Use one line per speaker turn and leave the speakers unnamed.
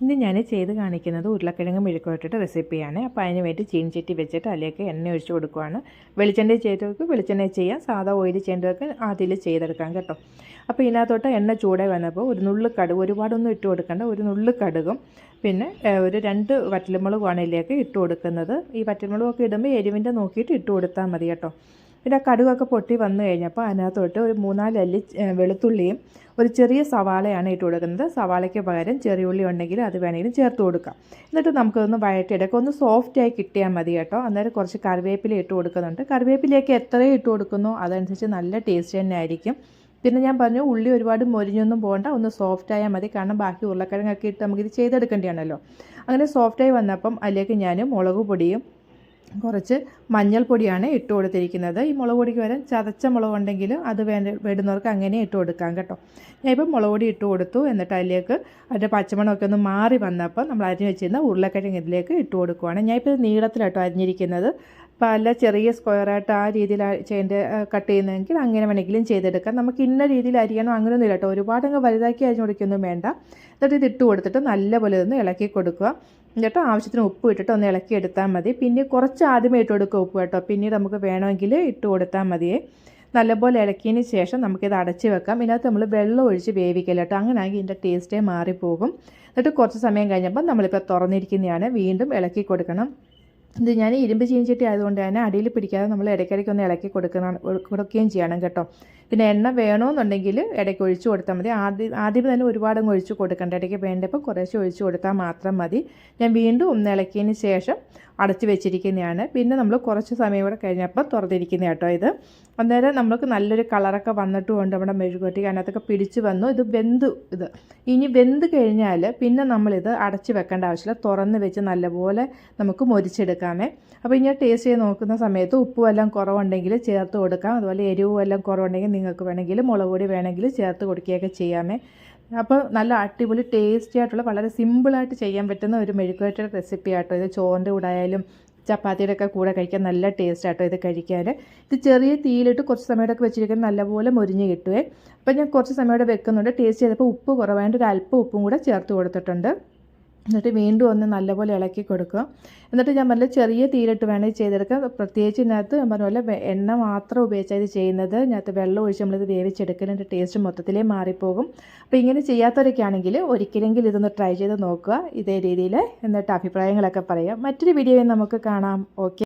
ഇന്ന് ഞാൻ ചെയ്ത് കാണിക്കുന്നത് ഉരുളക്കിഴങ്ങ് മെഴുക്കുവരട്ടിട്ട് റെസിപ്പിയാണ്. അപ്പോൾ അതിന് വേണ്ടി ചീൻചട്ടി വെച്ചിട്ട് അതിലേക്ക് എണ്ണ ഒഴിച്ച് കൊടുക്കുവാണ്. വെളിച്ചെണ്ണ ചെയ്തവർക്ക് വെളിച്ചെണ്ണ ചെയ്യാം. സാധാ ഓയിൽ ചെയ്യേണ്ടവർക്ക് അതിൽ ചെയ്തെടുക്കാം കേട്ടോ. അപ്പോൾ ഇതിനകത്തോട്ട് എണ്ണ ചൂടെ വന്നപ്പോൾ ഒരു നുള്ളു കടുക് ഒരുപാടൊന്നും ഇട്ട് കൊടുക്കേണ്ട ഒരു നുള്ളു കടുകും പിന്നെ ഒരു രണ്ട് വറ്റൽമുളകുമാണ് ഇതിലേക്ക് ഇട്ട് കൊടുക്കുന്നത്. ഈ വറ്റൽമുളകൊക്കെ ഇടുമ്പോൾ എരിവിന്റെ നോക്കിയിട്ട് ഇട്ട് കൊടുത്താൽ മതി കേട്ടോ. പിന്നെ കടുകൊക്കെ പൊട്ടി വന്നു കഴിഞ്ഞപ്പോൾ അതിനകത്തോട്ട് ഒരു മൂന്നാൽ അല്ലി വെളുത്തുള്ളിയും ഒരു ചെറിയ സവാളയാണ് ഇട്ട് കൊടുക്കുന്നത്. സവാളയ്ക്ക് പകരം ചെറിയ ഉള്ളി ഉണ്ടെങ്കിൽ അത് വേണമെങ്കിലും ചേർത്ത് കൊടുക്കാം. എന്നിട്ട് നമുക്കതൊന്ന് വഴറ്റിയെടുക്കാം ഒന്ന് സോഫ്റ്റായി കിട്ടിയാൽ മതി കേട്ടോ. അന്നേരം കുറച്ച് കറിവേപ്പില ഇട്ട് കൊടുക്കുന്നുണ്ട്. കറിവേപ്പിലയൊക്കെ എത്രയും ഇട്ട് കൊടുക്കുന്നു അതനുസരിച്ച് നല്ല ടേസ്റ്റ് തന്നെ ആയിരിക്കും. പിന്നെ ഞാൻ പറഞ്ഞു ഉള്ളി ഒരുപാട് മൊരിഞ്ഞൊന്നും പോകണ്ട. ഒന്ന് സോഫ്റ്റ് ആയാൽ മതി. കാരണം ബാക്കി ഉരുളക്കിഴങ്ങൊക്കെ ഇട്ട് നമുക്കിത് ചെയ്തെടുക്കേണ്ടതാണല്ലോ അങ്ങനെ സോഫ്റ്റായി വന്നപ്പം അതിലേക്ക് ഞാൻ മുളക് പൊടിയും കുറച്ച് മഞ്ഞൾപ്പൊടിയാണ് ഇട്ട് കൊടുത്തിരിക്കുന്നത്. ഈ മുളക് പൊടിക്ക് വരാൻ ചതച്ച മുളക് ഉണ്ടെങ്കിൽ അത് വേണ്ട വേണ്ടുന്നവർക്ക് അങ്ങനെ ഇട്ട് കൊടുക്കാം കേട്ടോ. ഞാൻ ഇപ്പം മുളക് പൊടി ഇട്ട് കൊടുത്തു. എന്നിട്ട് അതിലേക്ക് അതിന്റെ പച്ചമണമൊക്കെ ഒന്ന് മാറി വന്നപ്പോൾ നമ്മൾ അരിഞ്ഞ് വെച്ചിരുന്ന ഉരുളക്കിഴങ്ങ് ഇതിലേക്ക് ഇട്ട് കൊടുക്കുവാണ്. ഞാൻ ഇപ്പോൾ നീളത്തിലാട്ടോ അരിഞ്ഞിരിക്കുന്നത്. പല ചെറിയ സ്ക്വയറായിട്ട് ആ രീതിയിൽ ചെയ്യേണ്ട കട്ട് ചെയ്യുന്നതെങ്കിൽ അങ്ങനെ വേണമെങ്കിലും ചെയ്തെടുക്കാം. നമുക്ക് ഇന്ന രീതിയിൽ അരിയണം അങ്ങനെയൊന്നും ഇല്ല കേട്ടോ. ഒരുപാട് അങ്ങ് വലുതാക്കി അരിഞ്ഞു കൊടുക്കൊന്നും വേണ്ട. എന്നിട്ട് ഇത് ഇട്ട് കൊടുത്തിട്ട് നല്ലപോലെ ഒന്ന് ഇളക്കി കൊടുക്കുക. എന്നിട്ട് ആവശ്യത്തിന് ഉപ്പ് ഇട്ടിട്ട് ഒന്ന് ഇളക്കി എടുത്താൽ മതി. പിന്നെ കുറച്ച് ആദ്യമേ ഇട്ട് കൊടുക്കുക ഉപ്പ് കേട്ടോ. പിന്നീട് നമുക്ക് വേണമെങ്കിൽ ഇട്ട് കൊടുത്താൽ മതിയേ നല്ലപോലെ ഇളക്കിയതിന് ശേഷം നമുക്കിത് അടച്ച് വെക്കാം. ഇതിനകത്ത് നമ്മൾ വെള്ളം ഒഴിച്ച് വേവിക്കില്ല കേട്ടോ. അങ്ങനെയാണെങ്കിൽ ഇതിന്റെ ടേസ്റ്റേ മാറിപ്പോകും. എന്നിട്ട് കുറച്ച് സമയം കഴിഞ്ഞപ്പോൾ നമ്മളിപ്പോൾ തുറന്നിരിക്കുന്നതാണ്. വീണ്ടും ഇളക്കി കൊടുക്കണം. ഇത് ഞാൻ ഇരുമ്പ് ചീനിച്ചട്ടി ആയതുകൊണ്ട് തന്നെ അടിയിൽ പിടിക്കാതെ നമ്മൾ ഇടയ്ക്കിടയ്ക്ക് ഒന്ന് ഇളക്കി കൊടുക്കണം കൊടുക്കുകയും ചെയ്യണം കേട്ടോ. പിന്നെ എണ്ണ വേണമെന്നുണ്ടെങ്കിൽ ഇടയ്ക്ക് ഒഴിച്ചു കൊടുത്താൽ മതി. ആദ്യം ആദ്യം തന്നെ ഒരുപാട് ഒഴിച്ച് കൊടുക്കേണ്ട. ഇടയ്ക്ക് വേണ്ടപ്പോൾ കുറേശ്ശെ ഒഴിച്ച് കൊടുത്താൽ മാത്രം മതി. ഞാൻ വീണ്ടും ഒന്ന് ഇളക്കിയതിന് ശേഷം അടച്ച് വെച്ചിരിക്കുന്നതാണ്. പിന്നെ നമ്മൾ കുറച്ച് സമയം കൂടെ കഴിഞ്ഞപ്പോൾ തുറന്നിരിക്കുന്ന കേട്ടോ ഇത്. അന്നേരം നമുക്ക് നല്ലൊരു കളറൊക്കെ വന്നിട്ടുമുണ്ട്. നമ്മുടെ മെഴുകുവരട്ടി അതിനകത്തൊക്കെ പിടിച്ച് വന്നു. ഇത് വെന്തു ഇത്. ഇനി വെന്ത് കഴിഞ്ഞാൽ പിന്നെ നമ്മളിത് അടച്ചു വെക്കേണ്ട ആവശ്യമില്ല. തുറന്ന് വെച്ച് നല്ലപോലെ നമുക്ക് മൊരിച്ചെടുക്കാമേ. അപ്പോൾ ഇനി ടേസ്റ്റ് ചെയ്ത് നോക്കുന്ന സമയത്ത് ഉപ്പും എല്ലാം കുറവുണ്ടെങ്കിൽ ചേർത്ത് കൊടുക്കാം. അതുപോലെ എരിവും എല്ലാം കുറവുണ്ടെങ്കിൽ നിങ്ങൾക്ക് വേണമെങ്കിൽ മുളക് പൊടി വേണമെങ്കിൽ ചേർത്ത് കൊടുക്കുകയൊക്കെ ചെയ്യാമേ. അപ്പോൾ നല്ല അടിപൊളി ടേസ്റ്റി ആയിട്ടുള്ള വളരെ സിമ്പിളായിട്ട് ചെയ്യാൻ പറ്റുന്ന ഒരു മെഴുക്കുവരട്ടിയുടെ റെസിപ്പി ആട്ടോ. ഇത് ചോറിന്റെ കൂടെ ആയാലും ചപ്പാത്തിയുടെ ഒക്കെ കൂടെ കഴിക്കാൻ നല്ല ടേസ്റ്റ് ആട്ടോ ഇത് കഴിക്കാൻ. ഇത് ചെറിയ തീയിലിട്ട് കുറച്ച് സമയമൊക്കെ വെച്ചിരിക്കുന്നത് നല്ലപോലെ മുരിഞ്ഞ് കിട്ടുവേ. അപ്പോൾ ഞാൻ കുറച്ച് സമയം വെക്കുന്നുണ്ട്. ടേസ്റ്റ് ചെയ്തപ്പോൾ ഉപ്പ് കുറവായതുകൊണ്ട് ഒരു അല്പം ഉപ്പും കൂടെ ചേർത്ത് കൊടുത്തിട്ടുണ്ട്. എന്നിട്ട് വീണ്ടും ഒന്ന് നല്ലപോലെ ഇളക്കി കൊടുക്കുക. എന്നിട്ട് ഞാൻ പറഞ്ഞ ചെറിയ തീരിട്ട് വേണമെങ്കിൽ ചെയ്തെടുക്കാം. പ്രത്യേകിച്ച് ഇതിനകത്ത് ഞാൻ പറഞ്ഞ പോലെ എണ്ണ മാത്രം ഉപയോഗിച്ചാൽ ഇത് ചെയ്യുന്നത്. ഇതിനകത്ത് വെള്ളം ഒഴിച്ച് നമ്മളിത് വേവിച്ചെടുക്കുന്നതിന്റെ ടേസ്റ്റ് മൊത്തത്തിലേ മാറിപ്പോകും. അപ്പോൾ ഇങ്ങനെ ചെയ്യാത്തവരൊക്കെ ആണെങ്കിൽ ഒരിക്കലെങ്കിലും ഇതൊന്ന് ട്രൈ ചെയ്ത് നോക്കുക. ഇതേ രീതിയിൽ എന്നിട്ട് അഭിപ്രായങ്ങളൊക്കെ പറയാം. മറ്റൊരു വീഡിയോയിൽ നമുക്ക് കാണാം. ഓക്കെ